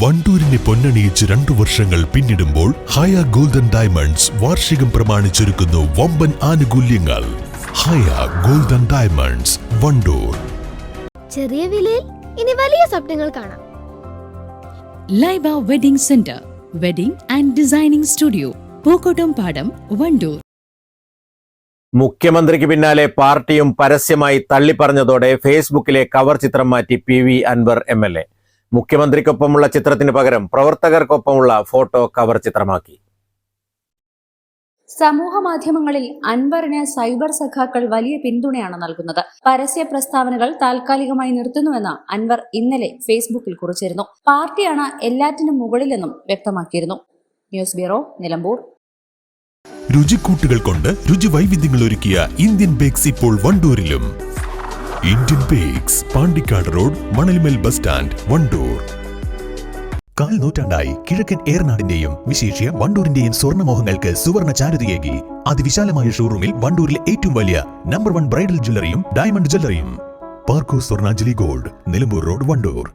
വണ്ടൂരിനെ പൊന്നണിയിച്ച് രണ്ടു വർഷങ്ങൾ പിന്നിടുമ്പോൾ ഹയ ഗോൾഡൻ ഡയമണ്ട്സ് വാർഷികം പ്രമാണിച്ചൊരുക്കുന്നു വമ്പൻ ആനുകൂല്യങ്ങൾ. Haya golden diamonds Wandoor. ചെറിയ വിലയിൽ ഇനി വലിയ സ്വപ്നങ്ങൾ കാണാം. Laiba wedding center wedding and designing studio Pookkottam Padam Wandoor. മുഖ്യമന്ത്രിക്ക് പിന്നാലെ പാർട്ടിയും പരസ്യമായി തള്ളിപ്പറഞ്ഞതോടെ ഫേസ്ബുക്കിലെ കവർ ചിത്രം മാറ്റി P V Anvar M L A. മുഖ്യമന്ത്രിക്കൊപ്പമുള്ള ചിത്രത്തിന് പകരം പ്രവർത്തകർക്കൊപ്പമുള്ള ഫോട്ടോ കവർ ചിത്രമാക്കി. സമൂഹ മാധ്യമങ്ങളിൽ അൻവറിന് സൈബർ സഖാക്കൾ വലിയ പിന്തുണയാണ് നൽകുന്നത്. പരസ്യ പ്രസ്താവനകൾ താൽക്കാലികമായി നിർത്തുന്നുവെന്ന് അൻവർ ഇന്നലെ ഫേസ്ബുക്കിൽ കുറിച്ചിരുന്നു. പാർട്ടിയാണ് എല്ലാറ്റിനും മുകളിലെന്നും വ്യക്തമാക്കിയിരുന്നു. News bureau Nilambur. രുചിക്കൂട്ടുകൾ കൊണ്ട് രുചി വൈവിധ്യങ്ങൾ ഒരുക്കിയ ഇന്ത്യൻ ബേക്സ് ഇപ്പോൾ വണ്ടൂരിലും. Indian Bakes Pandikkad road Manalmel bus stand Wandoor കാൽ നൂറ്റാണ്ടായി കിഴക്കൻ ഏറനാടിന്റെയും വിശേഷ്യ വണ്ടൂരിന്റെയും സ്വർണമോഹങ്ങൾക്ക് സുവർണ ചാരുതയേകി. അതിവിശാലമായ ഷോറൂമിൽ വണ്ടൂരിലെ ഏറ്റവും വലിയ നമ്പർ വൺ ബ്രൈഡൽ ജ്വല്ലറിയും ഡയമണ്ട് ജ്വല്ലറിയും പാർക്കോ സ്വർണാഞ്ജലി ഗോൾഡ് നിലമ്പൂർ റോഡ് വണ്ടൂർ.